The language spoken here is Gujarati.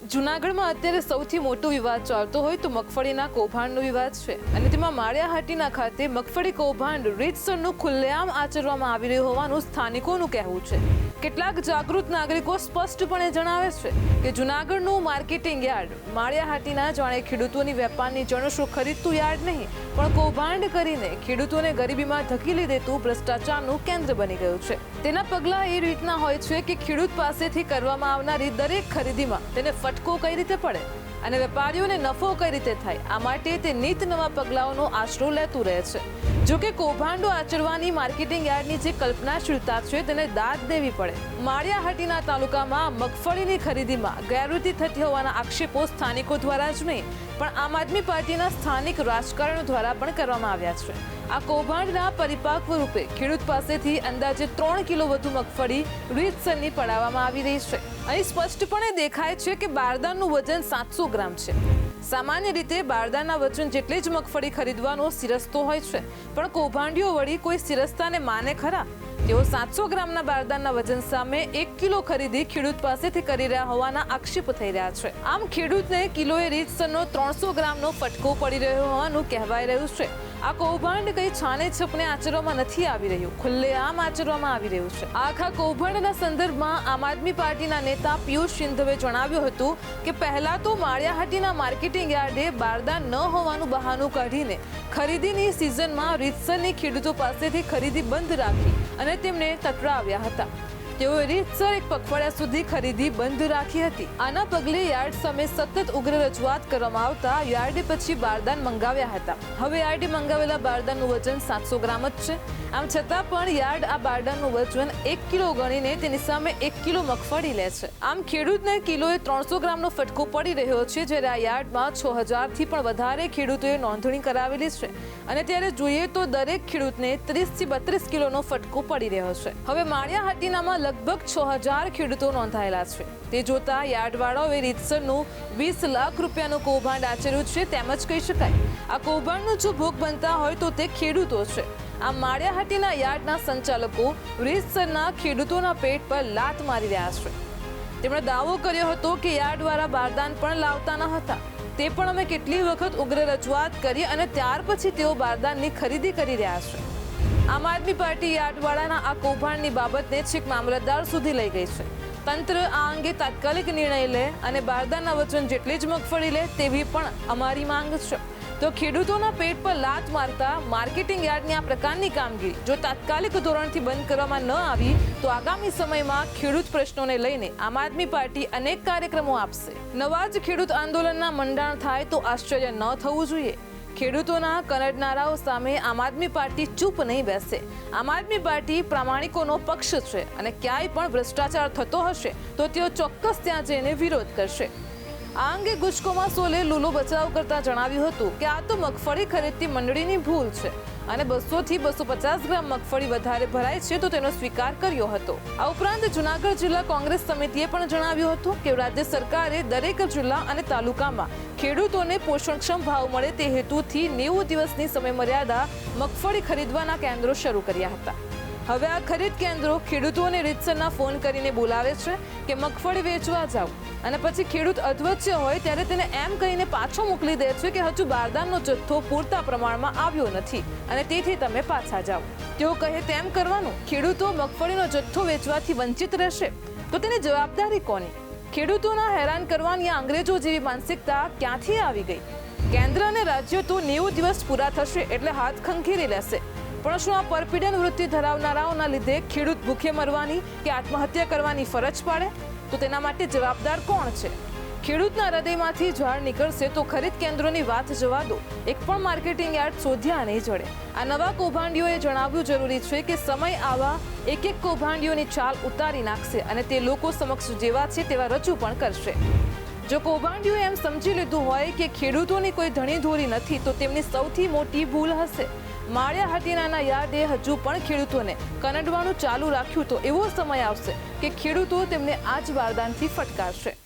જુનાગઢમાં અત્યારે સૌથી મોટો વિવાદ ચાલતો હોય તો મગફળીના કૌભાંડનો વિવાદ છે. અને તેમાં માળિયાહાટીના ખાતે મગફળી કૌભાંડ રીતસરનું ખુલ્લેઆમ આચરવામાં આવી રહ્યું હોવાનું સ્થાનિકોનું કહેવું છે. કેટલાક જાગૃત નાગરિકો સ્પષ્ટપણે જણાવે છે કે જુનાગઢનું માર્કેટિંગ યાર્ડ માળિયાહાટીના જાણે ખેડૂતોની વેપારની જણસો ખરીદતું યાર્ડ નહીં, પણ કૌભાંડ કરીને ખેડૂતોને ગરીબીમાં ધકેલી દેતું ભ્રષ્ટાચારનું કેન્દ્ર બની ગયું છે. તેના પગલાં એ રીતના હોય છે કે ખેડૂત પાસેથી કરવામાં આવનારી દરેક ખરીદીમાં તેને ફટકો કઈ રીતે પડે અને વેપારીઓને નફો કઈ રીતે થાય, આ માટે તે નીત નવા પગલાઓનો આશરો લેતું રહે છે. જોકે કૌભાંડો આચરવાની માર્કેટિંગ યાર્ડની જે કલ્પનાશીલતા છે, તેને દાદ દેવી પડે. માળિયાહાટીના તાલુકામાં મગફળીની ખરીદીમાં ગેરરીતિ થતી હોવાના આક્ષેપો સ્થાનિકો દ્વારા જ નહીં, પણ આમ આદમી પાર્ટીના સ્થાનિક રાજકારણીઓ દ્વારા પણ કરવામાં આવ્યા છે. આ કૌભાંડના પરિપાક્વ રૂપે ખેડૂત પાસેથી અંદાજે ત્રણ કિલો વધુ મગફળી રીતસરની પડાવવામાં આવી રહી છે. અહીં સ્પષ્ટપણે દેખાય છે કે બારદાનનું વજન સાતસો ગ્રામ છે. સામાન્ય રીતે બારદાના વજન જેટલી જ મગફળી ખરીદવાનો સિરસ્તો હોય છે, પણ કૌભાંડીઓ વળી કોઈ સિરસ્તાને માને ખરા? તેઓ સાતસો ગ્રામના બારદાનના વજન સામે એક કિલો ખરીદી ખેડૂત પાસેથી કરી રહ્યા હોવાના આક્ષેપ થઈ રહ્યા છે. આમ ખેડૂતને કિલોએ રીતસરનો ત્રણસો ગ્રામનો ફટકો પડી રહ્યો હોવાનું કહેવાય રહ્યું છે. આ કૌભાંડ કઈ છાને છપને આચરવામાં નથી આવી રહ્યું. ખુલ્લેઆમ આચરવામાં આવી રહ્યું છે. આખા કૌભાંડના સંદર્ભમાં આમ આદમી પાર્ટીના નેતા પિયુષ સિંધવે જણાવ્યું હતું કે પહેલા તો માળિયાહાટીના માર્કેટિંગ યાર્ડે બારદાન ન હોવાનું બહાનું કાઢીને ખરીદીની સિઝનમાં રીતસરની ખેડૂતો પાસેથી ખરીદી બંધ રાખી. અને તેમને તટરાવ્યા હતા. તેઓએ રીતસર એક પખવાડિયા સુધી ખરીદી બંધ રાખી હતી. આના પગલે યાર્ડ સામે સતત ઉગ્ર રજૂઆત કરવામાં આવતા યાર્ડે પછી બારદાન મંગાવ્યા હતા. હવે યાર્ડે મંગાવેલા બારદાનનું વજન સાતસો ગ્રામ જ છે. આમ છતાં પણ યાર્ડ આ બારદાનનું વજન એક કિલો ગણીને તેની સામે એક કિલો મગફળી લે છે. આમ ખેડૂતને કિલોએ ત્રણસો ગ્રામનો ફટકો પડી રહ્યો છે, જ્યારે આ યાર્ડમાં છ હજારથી પણ વધારે ખેડૂતોએ નોંધણી કરાવેલી છે. અને ત્યારે જોઈએ તો દરેક ખેડૂતને ત્રીસથી બત્રીસ કિલોનો ફટકો પડી રહ્યો છે. હવે માળિયાહાટીનામાં લગભગ છ હજાર ખેડૂતો નોંધાયેલા છે. તે જોતા યાર્ડવાળાઓએ રીતસરનું વીસ લાખ રૂપિયાનું કૌભાંડ આચર્યું છે તેમ જ કહી શકાય. આ કૌભાંડનો જો ભોગ બનતા હોય તો તે ખેડૂતો છે. આ માળિયાહાટીના યાર્ડના સંચાલકો રીતસરના ખેડૂતોના પેટ પર લાત મારી રહ્યા છે. તેમણે દાવો કર્યો હતો કે યાર્ડવાળા બારદાન પણ લાવતા ન હતા. તે પણ અમે કેટલી વખત ઉગ્ર રજૂઆત કરી અને ત્યાર પછી તેઓ બારદાનની ખરીદી કરી રહ્યા છે. આમ આદમી પાર્ટી યાર્ડવાળાના આ કૌભાંડની બાબતને છેક મામલતદાર સુધી લઈ ગઈ છે. તંત્ર આ અંગે તાત્કાલિક નિર્ણય લે અને બારદાના વચન જેટલી જ મગફળી લે તેવી પણ અમારી માંગ છે. તો ખેડૂતોના પેટ પર લાત મારતા માર્કેટિંગ યાર્ડની આ પ્રકારની કામગીરી જો તાત્કાલિક ધોરણથી બંધ કરવામાં ન આવી, તો આગામી સમયમાં ખેડૂત પ્રશ્નોને લઈને આમ આદમી પાર્ટી અનેક કાર્યક્રમો આપશે. નવા જ ખેડૂત આંદોલનના મંડાણ થાય તો આશ્ચર્ય ન થવું જોઈએ. ખેડૂતોના કનડનારાઓ સામે આમ આદમી પાર્ટી ચૂપ નહીં બેસે. આમ આદમી પાર્ટી પ્રામાણિકોનો પક્ષ છે અને ક્યાંય પણ ભ્રષ્ટાચાર થતો હશે તો તેઓ ચોક્કસ ત્યાં જઈને વિરોધ કરશે. આ અંગે ગુજકોમાં સોલે લૂલો બચાવ કરતા જણાવ્યું હતું કે આ તો મગફળી ખરીદતી મંડળીની ભૂલ છે અને બસો થી બસો પચાસ ગ્રામ મગફળી વધારે ભરાય છે તો તેનો સ્વીકાર કર્યો હતો. આ ઉપરાંત જુનાગઢ જિલ્લા કોંગ્રેસ સમિતિએ પણ જણાવ્યું હતું કે રાજ્ય સરકારે દરેક જિલ્લા અને તાલુકામાં ખેડૂતોને પોષણક્ષમ ભાવ મળે તે હેતુથી નેવું દિવસની સમયમર્યાદા મગફળી ખરીદવાના કેન્દ્રો શરૂ કર્યા હતા. હવે આ ખરીદ કેન્દ્રો ખેડૂતોને રીતસરના ફોન કરીને બોલાવે છે કે મગફળી વેચવા જાઓ. અને પછી ખેડૂત અધવચ્ચે હોય ત્યારે તેને એમ કહીને પાછો મોકલી દે છે કે હજુ બારદાનનો જથ્થો પૂરતા પ્રમાણમાં આવ્યો નથી અને તેથી તમે પાછા જાઓ. તેઓ કહે તેમ કરવાનું, ખેડૂતો મગફળીનો જથ્થો વેચવાથી વંચિત રહેશે. તો તેની જવાબદારી કોની? ખેડૂતોના હેરાન કરવાની અંગ્રેજો જેવી માનસિકતા ક્યાંથી આવી ગઈ? કેન્દ્ર અને રાજ્ય તો નેવું દિવસ પૂરા થશે એટલે હાથ ખંખેરી લેશે. પણ શું આ પરપીડન વૃત્તિ ધરાવનારાઓના લીધે ખેડૂત ભૂખે મરવાની કે આત્મહત્યા કરવાની ફરજ પાડે? તો તેના માટે જવાબદાર કોણ છે? ખેડૂતના હૃદયમાંથી ઝાડ નીકળશે તો ખરીદ કેન્દ્રોની વાત જવા દો. એક પણ માર્કેટિંગ યાર્ડ શોધ્યા નહીં જડે. આ નવા કૌભાંડીઓએ જણાવ્યું જરૂરી છે કે સમય આવા એક એક કૌભાંડીઓની ચાલ ઉતારી નાખશે અને તે લોકો સમક્ષ જેવા છે તેવા રજૂ પણ કરશે. જો કૌભાંડીઓ એમ સમજી લીધું હોય કે ખેડૂતોની કોઈ ધણી ધોરી નથી, તો તેમની સૌથી મોટી ભૂલ હશે. માળિયા હાટીનાના યાર્ડે હજુ પણ ખેડૂતોને કનડવાનું ચાલુ રાખ્યું, તો એવો સમય આવશે કે ખેડૂતો તેમને આ જ બારદાનથી ફટકારશે.